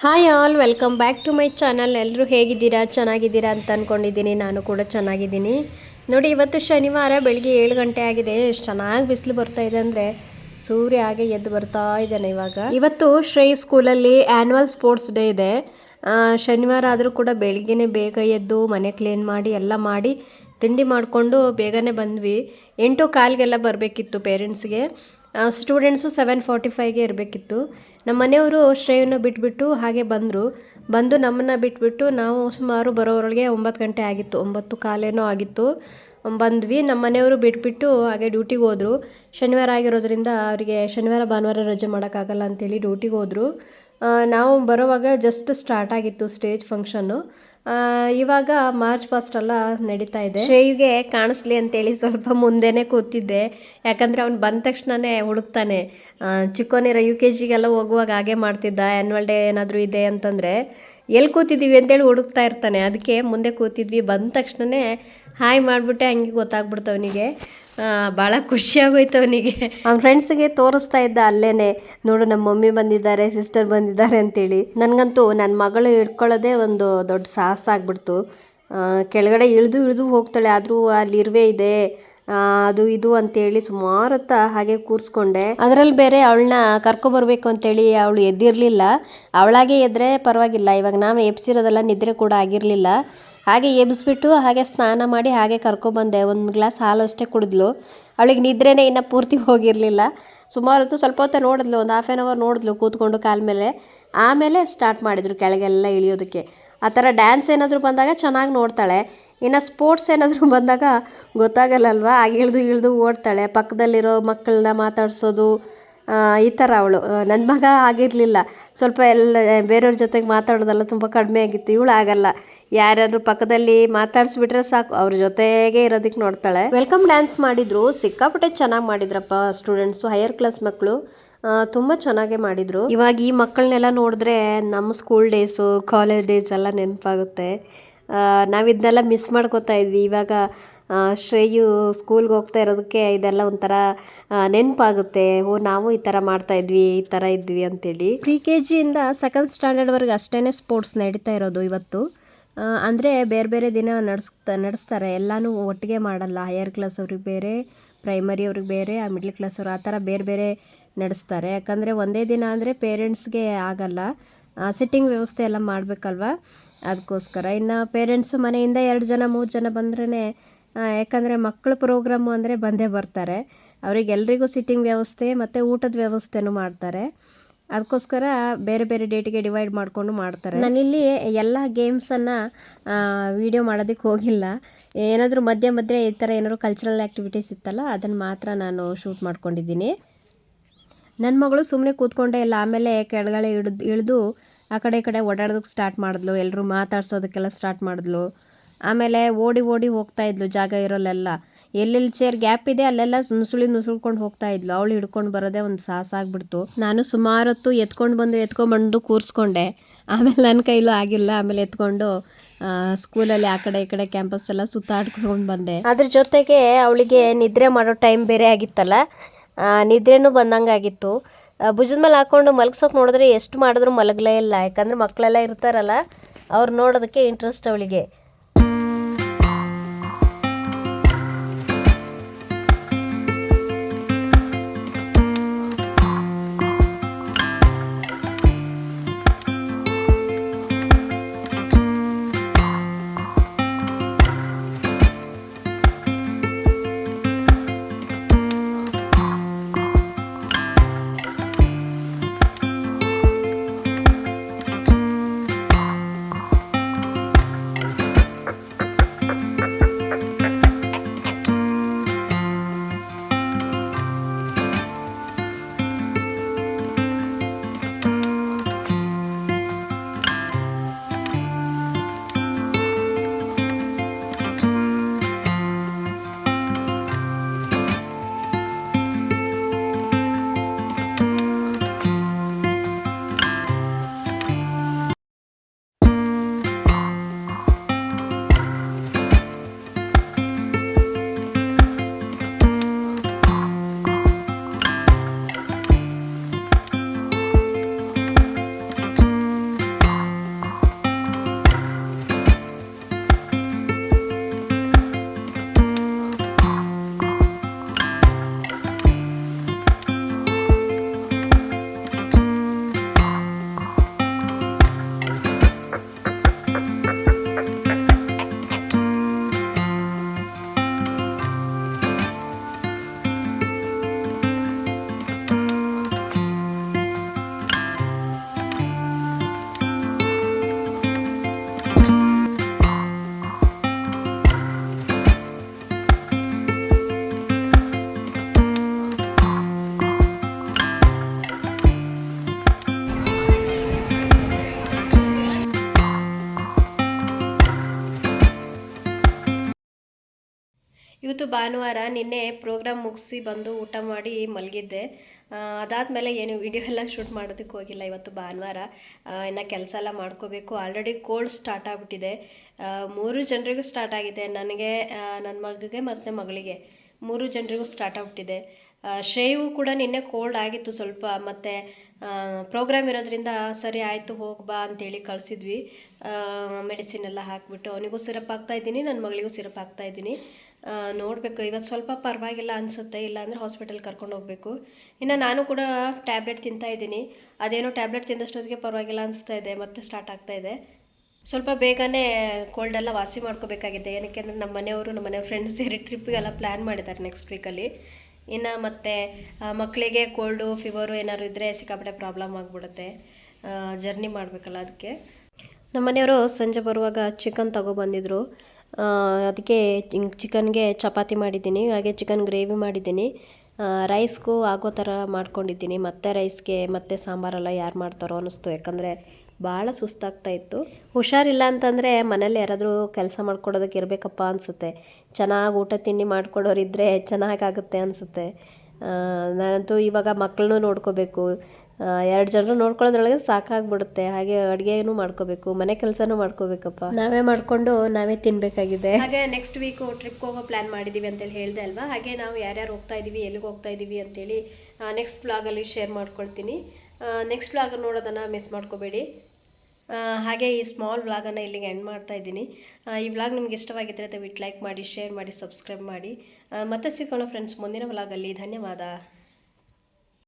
Hi all, welcome back to my channel. ಎಲ್ಲರೂ ಹೇಗಿದ್ದೀರಾ? ಚೆನ್ನಾಗಿದ್ದೀರಾ ಅಂತ ಅಂದ್ಕೊಂಡಿದ್ದೀನಿ ನಾನು ಕೂಡ ಚೆನ್ನಾಗಿದ್ದೀನಿ. ನೋಡಿ, ಇವತ್ತು ಶನಿವಾರ, ಬೆಳಿಗ್ಗೆ ಏಳು ಗಂಟೆ ಆಗಿದೆ. ಎಷ್ಟು ಚೆನ್ನಾಗಿ ಬಿಸಿಲು ಬರ್ತಾ ಇದೆ ಅಂದರೆ ಸೂರ್ಯ ಹಾಗೆ ಎದ್ದು ಬರ್ತಾ ಇದ್ದಾನೆ ಇವಾಗ. ಇವತ್ತು ಶ್ರೇಯ್ ಸ್ಕೂಲಲ್ಲಿ ಆ್ಯನ್ಯುವಲ್ ಸ್ಪೋರ್ಟ್ಸ್ ಡೇ ಇದೆ. ಶನಿವಾರ ಆದರೂ ಕೂಡ ಬೆಳಿಗ್ಗೆನೇ ಬೇಗ ಎದ್ದು ಮನೆ ಕ್ಲೀನ್ ಮಾಡಿ, ಎಲ್ಲ ಮಾಡಿ ತಿಂಡಿ ಮಾಡಿಕೊಂಡು ಬೇಗನೆ ಬಂದ್ವಿ. ಎಂಟು ಕಾಲಿಗೆಲ್ಲ ಬರಬೇಕಿತ್ತು ಪೇರೆಂಟ್ಸ್ಗೆ ಸ್ಟೂಡೆಂಟ್ಸು ಸೆವೆನ್ ಫಾರ್ಟಿ ಫೈವ್ಗೆ ಇರಬೇಕಿತ್ತು. ನಮ್ಮ ಮನೆಯವರು ಶ್ರೇಯನ್ನು ಬಿಟ್ಬಿಟ್ಟು ಹಾಗೆ ಬಂದರು. ಬಂದು ನಮ್ಮನ್ನು ಬಿಟ್ಬಿಟ್ಟು ನಾವು ಸುಮಾರು ಬರೋವರೊಳಗೆ ಒಂಬತ್ತು ಗಂಟೆ ಆಗಿತ್ತು. ಒಂಬತ್ತು ಕಾಲೇನೋ ಆಗಿತ್ತು. ಬಂದ್ವಿ. ನಮ್ಮ ಮನೆಯವರು ಬಿಟ್ಬಿಟ್ಟು ಹಾಗೆ ಡ್ಯೂಟಿಗೆ ಹೋದರು. ಶನಿವಾರ ಆಗಿರೋದ್ರಿಂದ ಅವರಿಗೆ ಶನಿವಾರ, ಭಾನುವಾರ ರಜೆ ಮಾಡೋಕ್ಕಾಗಲ್ಲ ಅಂತೇಳಿ ಡ್ಯೂಟಿಗೆ ಹೋದರು. ನಾವು ಬರೋವಾಗ ಜಸ್ಟ್ ಸ್ಟಾರ್ಟ್ ಆಗಿತ್ತು ಸ್ಟೇಜ್ ಫಂಕ್ಷನ್ನು ಇವಾಗ ಮಾರ್ಚ್ ಪಾಸ್ಟ್ ಎಲ್ಲ ನಡೀತಾ ಇದೆ. ಶ್ರೇಯುಗೆ ಕಾಣಿಸ್ಲಿ ಅಂತೇಳಿ ಸ್ವಲ್ಪ ಮುಂದೆನೆ ಕೂತಿದ್ದೆ. ಯಾಕಂದರೆ ಅವ್ನು ಬಂದ ತಕ್ಷಣನೇ ಹುಡುಕ್ತಾನೆ. ಚಿಕ್ಕೋನಿರೋ ಚಿಕ್ಕೋನಿರ ಯು ಕೆ ಜಿಗೆಲ್ಲ ಹೋಗುವಾಗ ಹಾಗೆ ಮಾಡ್ತಿದ್ದ. ಆ್ಯನ್ಯುವಲ್ ಡೇ ಏನಾದರೂ ಇದೆ ಅಂತಂದರೆ ಎಲ್ಲಿ ಕೂತಿದ್ದೀವಿ ಅಂತೇಳಿ ಹುಡುಕ್ತಾ ಇರ್ತಾನೆ. ಅದಕ್ಕೆ ಮುಂದೆ ಕೂತಿದ್ವಿ. ಬಂದ ತಕ್ಷಣನೇ ಹಾಯ್ ಮಾಡಿಬಿಟ್ಟೆ, ಹಂಗೆ ಗೊತ್ತಾಗ್ಬಿಡ್ತು ಅವನಿಗೆ. ಭಾಳ ಖುಷಿಯಾಗೋಯ್ತು ಅವನಿಗೆ. ಅವ್ನ ಫ್ರೆಂಡ್ಸ್ಗೆ ತೋರಿಸ್ತಾ ಇದ್ದ ಅಲ್ಲೇ ನೋಡು ನಮ್ಮ ಮಮ್ಮಿ ಬಂದಿದ್ದಾರೆ ಸಿಸ್ಟರ್ ಬಂದಿದ್ದಾರೆ ಅಂತೇಳಿ. ನನಗಂತೂ ನನ್ನ ಮಗಳು ಇಟ್ಕೊಳ್ಳೋದೇ ಒಂದು ದೊಡ್ಡ ಸಾಹಸ ಆಗ್ಬಿಡ್ತು. ಕೆಳಗಡೆ ಇಳಿದು ಇಳಿದು ಹೋಗ್ತಾಳೆ, ಆದರೂ ಅಲ್ಲಿ ಇರುವೆ ಇದೆ ಅದು ಇದು ಅಂತೇಳಿ ಸುಮಾರು ಹೊತ್ತ ಹಾಗೆ ಕೂರಿಸ್ಕೊಂಡೆ. ಅದರಲ್ಲಿ ಬೇರೆ ಅವಳನ್ನ ಕರ್ಕೊಬರ್ಬೇಕು ಅಂತೇಳಿ ಅವಳು ಎದ್ದಿರಲಿಲ್ಲ. ಅವಳಾಗೆ ಎದ್ರೆ ಪರವಾಗಿಲ್ಲ, ಇವಾಗ ನಾನು ಎಬ್ಸಿರೋದೆಲ್ಲ ನಿದ್ರೆ ಕೂಡ ಆಗಿರಲಿಲ್ಲ. ಹಾಗೆ ಎಬ್ಬಿಸ್ಬಿಟ್ಟು ಹಾಗೆ ಸ್ನಾನ ಮಾಡಿ ಹಾಗೆ ಕರ್ಕೊಬಂದೆ. ಒಂದು ಗ್ಲಾಸ್ ಹಾಲು ಅಷ್ಟೇ ಕುಡಿದ್ಲು. ಅವಳಿಗೆ ನಿದ್ರೆನೇ ಇನ್ನೂ ಪೂರ್ತಿ ಹೋಗಿರಲಿಲ್ಲ. ಸುಮಾರು ಹೊತ್ತು ಸ್ವಲ್ಪ ಹೊತ್ತು ನೋಡಿದ್ಲು. ಒಂದು ಹಾಫ್ ಆನ್ ಅವರ್ ನೋಡಿದ್ಲು ಕೂತ್ಕೊಂಡು ಕಾಲ ಮೇಲೆ. ಆಮೇಲೆ ಸ್ಟಾರ್ಟ್ ಮಾಡಿದ್ರು ಕೆಳಗೆಲ್ಲ ಇಳಿಯೋದಕ್ಕೆ. ಆ ಥರ ಡ್ಯಾನ್ಸ್ ಏನಾದರೂ ಬಂದಾಗ ಚೆನ್ನಾಗಿ ನೋಡ್ತಾಳೆ. ಇನ್ನು ಸ್ಪೋರ್ಟ್ಸ್ ಏನಾದರೂ ಬಂದಾಗ ಗೊತ್ತಾಗಲ್ಲಲ್ವಾ? ಇಳಿದು ಇಳಿದು ಓಡ್ತಾಳೆ. ಪಕ್ಕದಲ್ಲಿರೋ ಮಕ್ಕಳನ್ನ ಮಾತಾಡ್ಸೋದು ಈ ಥರ ಅವಳು. ನನ್ನ ಮಗ ಆಗಿರಲಿಲ್ಲ. ಸ್ವಲ್ಪ ಎಲ್ಲ ಬೇರೆಯವ್ರ ಜೊತೆಗೆ ಮಾತಾಡೋದೆಲ್ಲ ತುಂಬ ಕಡಿಮೆ ಆಗಿತ್ತು. ಇವಳು ಆಗಲ್ಲ. ಯಾರ್ಯಾರು ಪಕ್ಕದಲ್ಲಿ ಮಾತಾಡಿಸ್ಬಿಟ್ರೆ ಸಾಕು. ಅವ್ರ ಜೊತೆಗೆ ಇರೋದಕ್ಕೆ ನೋಡ್ತಾಳೆ. ವೆಲ್ಕಮ್ ಡ್ಯಾನ್ಸ್ ಮಾಡಿದ್ರು. ಸಿಕ್ಕಾಪಟ್ಟೆ ಚೆನ್ನಾಗಿ ಮಾಡಿದ್ರಪ್ಪ ಸ್ಟೂಡೆಂಟ್ಸು ಹೈಯರ್ ಕ್ಲಾಸ್ ಮಕ್ಕಳು ತುಂಬ ಚೆನ್ನಾಗೇ ಮಾಡಿದರು. ಇವಾಗ ಈ ಮಕ್ಕಳನ್ನೆಲ್ಲ ನೋಡಿದ್ರೆ ನಮ್ಮ ಸ್ಕೂಲ್ ಡೇಸು ಕಾಲೇಜ್ ಡೇಸ್ ಎಲ್ಲ ನೆನಪಾಗುತ್ತೆ. ನಾವು ಇದನ್ನೆಲ್ಲ ಮಿಸ್ ಮಾಡ್ಕೋತಾ ಇದ್ವಿ. ಇವಾಗ ಶ್ರೇಯು ಸ್ಕೂಲ್ಗೆ ಹೋಗ್ತಾ ಇರೋದಕ್ಕೆ ಇದೆಲ್ಲ ಒಂಥರ ನೆನಪಾಗುತ್ತೆ. ಓ, ನಾವು ಈ ಥರ ಮಾಡ್ತಾ ಇದ್ವಿ, ಈ ಥರ ಇದ್ವಿ ಅಂತೇಳಿ. ಪ್ರಿ ಕೆ ಜಿಯಿಂದ ಸೆಕೆಂಡ್ ಸ್ಟ್ಯಾಂಡರ್ಡ್ವರೆಗೆ ಅಷ್ಟೇ ಸ್ಪೋರ್ಟ್ಸ್ ನಡೀತಾ ಇರೋದು ಇವತ್ತು. ಅಂದರೆ ಬೇರೆ ಬೇರೆ ದಿನ ನಡೆಸ್ತಾ, ನಡೆಸ್ತಾರೆ. ಎಲ್ಲನೂ ಒಟ್ಟಿಗೆ ಮಾಡಲ್ಲ. ಹೈಯರ್ ಕ್ಲಾಸ್ ಅವ್ರಿಗೆ ಬೇರೆ ಪ್ರೈಮರಿ ಅವ್ರಿಗೆ ಬೇರೆ, ಆ ಮಿಡ್ಲ್ ಕ್ಲಾಸ್ ಅವ್ರು ಆ ಥರ ಬೇರೆ ಬೇರೆ ನಡೆಸ್ತಾರೆ. ಯಾಕಂದರೆ ಒಂದೇ ದಿನ ಅಂದರೆ ಪೇರೆಂಟ್ಸ್ಗೆ ಆಗಲ್ಲ. ಸಿಟ್ಟಿಂಗ್ ವ್ಯವಸ್ಥೆ ಎಲ್ಲ ಮಾಡಬೇಕಲ್ವ? ಅದಕ್ಕೋಸ್ಕರ. ಇನ್ನು ಪೇರೆಂಟ್ಸು ಮನೆಯಿಂದ ಎರಡು ಜನ, ಮೂರು ಜನ ಬಂದ್ರೇ ಯಾಕಂದರೆ ಮಕ್ಕಳ ಪ್ರೋಗ್ರಾಮು ಅಂದರೆ ಬಂದೇ ಬರ್ತಾರೆ. ಅವರಿಗೆಲ್ರಿಗೂ ಸಿಟ್ಟಿಂಗ್ ವ್ಯವಸ್ಥೆ ಮತ್ತು ಊಟದ ವ್ಯವಸ್ಥೆನೂ ಮಾಡ್ತಾರೆ. ಅದಕ್ಕೋಸ್ಕರ ಬೇರೆ ಬೇರೆ ಡೇಟಿಗೆ ಡಿವೈಡ್ ಮಾಡಿಕೊಂಡು ಮಾಡ್ತಾರೆ. ನಾನಿಲ್ಲಿ ಎಲ್ಲ ಗೇಮ್ಸನ್ನು ವಿಡಿಯೋ ಮಾಡೋದಕ್ಕೆ ಹೋಗಿಲ್ಲ. ಏನಾದರೂ ಮಧ್ಯೆ ಮಧ್ಯೆ ಈ ಥರ ಏನಾದರೂ ಕಲ್ಚರಲ್ ಆ್ಯಕ್ಟಿವಿಟೀಸ್ ಇತ್ತಲ್ಲ ಅದನ್ನು ಮಾತ್ರ ನಾನು ಶೂಟ್ ಮಾಡ್ಕೊಂಡಿದ್ದೀನಿ. ನನ್ನ ಮಗಳು ಸುಮ್ಮನೆ ಕೂತ್ಕೊಂಡೇ ಇಲ್ಲ, ಆಮೇಲೆ ಕೆಳಗಡೆ ಇಳಿದು ಇಳಿದು ಆ ಕಡೆ ಈ ಕಡೆ ಓಡಾಡೋದಕ್ಕೆ ಸ್ಟಾರ್ಟ್ ಮಾಡಿದ್ಲು. ಎಲ್ಲರೂ ಮಾತಾಡ್ಸೋದಕ್ಕೆಲ್ಲ ಸ್ಟಾರ್ಟ್ ಮಾಡಿದ್ಲು. ಆಮೇಲೆ ಓಡಿ ಓಡಿ ಹೋಗ್ತಾ ಇದ್ಲು ಜಾಗ ಇರೋಲ್ಲೆಲ್ಲ. ಎಲ್ಲೆಲ್ಲಿ ಚೇರ್ ಗ್ಯಾಪ್ ಇದೆ ಅಲ್ಲೆಲ್ಲ ನುಸುಳಿ ನುಸುಳ್ಕೊಂಡು ಹೋಗ್ತಾ ಇದ್ಲು. ಅವಳು ಹಿಡ್ಕೊಂಡು ಬರೋದೇ ಒಂದು ಸಾಹಸ ಆಗ್ಬಿಡ್ತು. ನಾನು ಸುಮಾರು ಹೊತ್ತು ಎತ್ಕೊಂಡು ಬಂದು ಎತ್ಕೊಂಡ್ಬಂದು ಕೂರಿಸ್ಕೊಂಡೆ. ಆಮೇಲೆ ನನ್ನ ಕೈಲೂ ಆಗಿಲ್ಲ. ಆಮೇಲೆ ಎತ್ಕೊಂಡು ಸ್ಕೂಲಲ್ಲಿ ಆ ಕಡೆ ಈ ಕಡೆ ಕ್ಯಾಂಪಸ್ ಎಲ್ಲ ಸುತ್ತಾಡ್ಕೊಂಡು ಬಂದೆ. ಅದ್ರ ಜೊತೆಗೆ ಅವಳಿಗೆ ನಿದ್ರೆ ಮಾಡೋ ಟೈಮ್ ಬೇರೆ ಆಗಿತ್ತಲ್ಲ? ನಿದ್ರೆನೂ ಬಂದಂಗೆ ಆಗಿತ್ತು. ಭುಜದ ಮೇಲೆ ಹಾಕೊಂಡು ಮಲಗ್ಸೋಕೆ ನೋಡಿದ್ರೆ ಎಷ್ಟು ಮಾಡಿದ್ರು ಮಲಗಲೇ ಇಲ್ಲ. ಯಾಕಂದ್ರೆ ಮಕ್ಕಳೆಲ್ಲ ಇರ್ತಾರಲ್ಲ, ಅವ್ರು ನೋಡೋದಕ್ಕೆ ಇಂಟ್ರೆಸ್ಟ್ ಅವಳಿಗೆ. ಇವತ್ತು ಭಾನುವಾರ ನಿನ್ನೆ ಪ್ರೋಗ್ರಾಮ್ ಮುಗಿಸಿ ಬಂದು ಊಟ ಮಾಡಿ ಮಲಗಿದ್ದೆ. ಅದಾದಮೇಲೆ ಏನು ವಿಡಿಯೋ ಎಲ್ಲ ಶೂಟ್ ಮಾಡೋದಕ್ಕೆ ಹೋಗಿಲ್ಲ ಇವತ್ತು ಭಾನುವಾರ. ಇನ್ನು ಕೆಲಸ ಎಲ್ಲ ಮಾಡ್ಕೋಬೇಕು. ಆಲ್ರೆಡಿ ಕೋಲ್ಡ್ ಸ್ಟಾರ್ಟ್ ಆಗಿಬಿಟ್ಟಿದೆ. ಮೂರು ಜನರಿಗೂ ಸ್ಟಾರ್ಟ್ ಆಗಿದೆ. ನನಗೆ ನನ್ನ ಮಗಗೆ ಮತ್ತು ಮಗಳಿಗೆ. ಮೂರು ಜನರಿಗೂ ಸ್ಟಾರ್ಟ್ ಆಗಿಬಿಟ್ಟಿದೆ. ಶ್ರೇಯು ಕೂಡ ನಿನ್ನೆ ಕೋಲ್ಡ್ ಆಗಿತ್ತು ಸ್ವಲ್ಪ. ಮತ್ತು ಪ್ರೋಗ್ರಾಮ್ ಇರೋದ್ರಿಂದ ಸರಿ ಆಯಿತು, ಹೋಗಿ ಬಾ ಅಂತೇಳಿ ಕಳಿಸಿದ್ವಿ. ಮೆಡಿಸಿನ್ ಎಲ್ಲ ಹಾಕಿಬಿಟ್ಟು. ಅವನಿಗೂ ಸಿರಪ್ ಹಾಕ್ತಾಯಿದ್ದೀನಿ ನನ್ನ ಮಗಳಿಗೂ ಸಿರಪ್ ಹಾಕ್ತಾಯಿದ್ದೀನಿ ನೋಡಬೇಕು. ಇವತ್ತು ಸ್ವಲ್ಪ ಪರವಾಗಿಲ್ಲ ಅನಿಸುತ್ತೆ. ಇಲ್ಲಾಂದರೆ ಹಾಸ್ಪಿಟಲ್ ಕರ್ಕೊಂಡು ಹೋಗಬೇಕು. ಇನ್ನು ನಾನು ಕೂಡ ಟ್ಯಾಬ್ಲೆಟ್ ತಿಂತಾ ಇದ್ದೀನಿ. ಅದೇನೋ ಟ್ಯಾಬ್ಲೆಟ್ ತಿಂದಷ್ಟೊತ್ತಿಗೆ ಪರವಾಗಿಲ್ಲ ಅನಿಸ್ತಾ ಇದೆ, ಮತ್ತೆ ಸ್ಟಾರ್ಟ್ ಆಗ್ತಾ ಇದೆ. ಸ್ವಲ್ಪ ಬೇಗನೆ ಕೋಲ್ಡ್ ಎಲ್ಲ ವಾಸಿ ಮಾಡ್ಕೋಬೇಕಾಗಿದೆ. ಏನಕ್ಕೆ ಅಂದರೆ ನಮ್ಮ ಮನೆಯವರು ನಮ್ಮ ಮನೆಯವ್ರ ಫ್ರೆಂಡ್ಸ್ ಸೇರಿ ಟ್ರಿಪ್ಗೆಲ್ಲ ಪ್ಲ್ಯಾನ್ ಮಾಡಿದ್ದಾರೆ ನೆಕ್ಸ್ಟ್ ವೀಕಲ್ಲಿ ಇನ್ನು ಮತ್ತು ಮಕ್ಕಳಿಗೆ ಕೋಲ್ಡು ಫೀವರು ಏನಾದ್ರು ಇದ್ದರೆ ಸಿಕ್ಕಾಪಟ್ಟೆ ಪ್ರಾಬ್ಲಮ್ ಆಗಿಬಿಡುತ್ತೆ. ಜರ್ನಿ ಮಾಡಬೇಕಲ್ಲ ಅದಕ್ಕೆ. ನಮ್ಮ ಮನೆಯವರು ಸಂಜೆ ಬರುವಾಗ ಚಿಕನ್ ತಗೊಬಂದಿದ್ರು ಅದಕ್ಕೆ ಚಿಕನ್ಗೆ ಚಪಾತಿ ಮಾಡಿದ್ದೀನಿ, ಹಾಗೆ ಚಿಕನ್ ಗ್ರೇವಿ ಮಾಡಿದ್ದೀನಿ. ರೈಸ್ಗೂ ಆಗೋ ಥರ ಮಾಡ್ಕೊಂಡಿದ್ದೀನಿ. ಮತ್ತೆ ರೈಸ್ಗೆ ಮತ್ತೆ ಸಾಂಬಾರೆಲ್ಲ ಯಾರು ಮಾಡ್ತಾರೋ ಅನ್ನಿಸ್ತು. ಯಾಕಂದರೆ ಭಾಳ ಸುಸ್ತಾಗ್ತಾ ಇತ್ತು. ಹುಷಾರಿಲ್ಲ ಅಂತಂದರೆ ಮನೇಲಿ ಯಾರಾದರೂ ಕೆಲಸ ಮಾಡ್ಕೊಡೋದಕ್ಕೆ ಇರಬೇಕಪ್ಪ ಅನಿಸುತ್ತೆ. ಚೆನ್ನಾಗಿ ಊಟ ತಿಂಡಿ ಮಾಡ್ಕೊಡೋರಿದ್ದರೆ ಚೆನ್ನಾಗಾಗುತ್ತೆ ಅನಿಸುತ್ತೆ. ನಾನಂತೂ ಇವಾಗ ಮಕ್ಕಳನ್ನೂ ನೋಡ್ಕೋಬೇಕು. ಎರಡು ಜನರು ನೋಡ್ಕೊಳ್ಳೋದ್ರೊಳಗೆ ಸಾಕಾಗ್ಬಿಡುತ್ತೆ. ಹಾಗೆ ಅಡುಗೆನೂ ಮಾಡ್ಕೋಬೇಕು ಮನೆ ಕೆಲಸನೂ ಮಾಡ್ಕೋಬೇಕಪ್ಪ. ನಾವೇ ಮಾಡಿಕೊಂಡು ನಾವೇ ತಿನ್ಬೇಕಾಗಿದೆ. ಹಾಗೆ ನೆಕ್ಸ್ಟ್ ವೀಕ್ ಟ್ರಿಪ್ಗೆ ಹೋಗೋ ಪ್ಲಾನ್ ಮಾಡಿದ್ದೀವಿ ಅಂತೇಳಿ ಹೇಳಿದೆ ಅಲ್ವಾ? ಹಾಗೆ ನಾವು ಯಾರ್ಯಾರು ಹೋಗ್ತಾ ಇದ್ದೀವಿ ಎಲ್ಲಿಗೆ ಹೋಗ್ತಾ ಇದ್ದೀವಿ ಅಂತೇಳಿ ನೆಕ್ಸ್ಟ್ ಬ್ಲಾಗಲ್ಲಿ ಶೇರ್ ಮಾಡ್ಕೊಳ್ತೀನಿ. ನೆಕ್ಸ್ಟ್ ಬ್ಲಾಗ್ ನೋಡೋದನ್ನು ಮಿಸ್ ಮಾಡ್ಕೋಬೇಡಿ. ಹಾಗೆ ಈ ಸ್ಮಾಲ್ ವ್ಲಾಗನ್ನು ಇಲ್ಲಿಗೆ ಎಂಡ್ ಮಾಡ್ತಾ ಇದ್ದೀನಿ. ಈ ವ್ಲಾಗ್ ನಿಮ್ಗೆ ಇಷ್ಟವಾಗಿದ್ದರೆ ದಯವಿಟ್ಟು ಲೈಕ್ ಮಾಡಿ ಶೇರ್ ಮಾಡಿ ಸಬ್ಸ್ಕ್ರೈಬ್ ಮಾಡಿ. ಮತ್ತೆ ಸಿಗೋಣ ಫ್ರೆಂಡ್ಸ್ ಮುಂದಿನ ವ್ಲಾಗಲ್ಲಿ ಧನ್ಯವಾದ.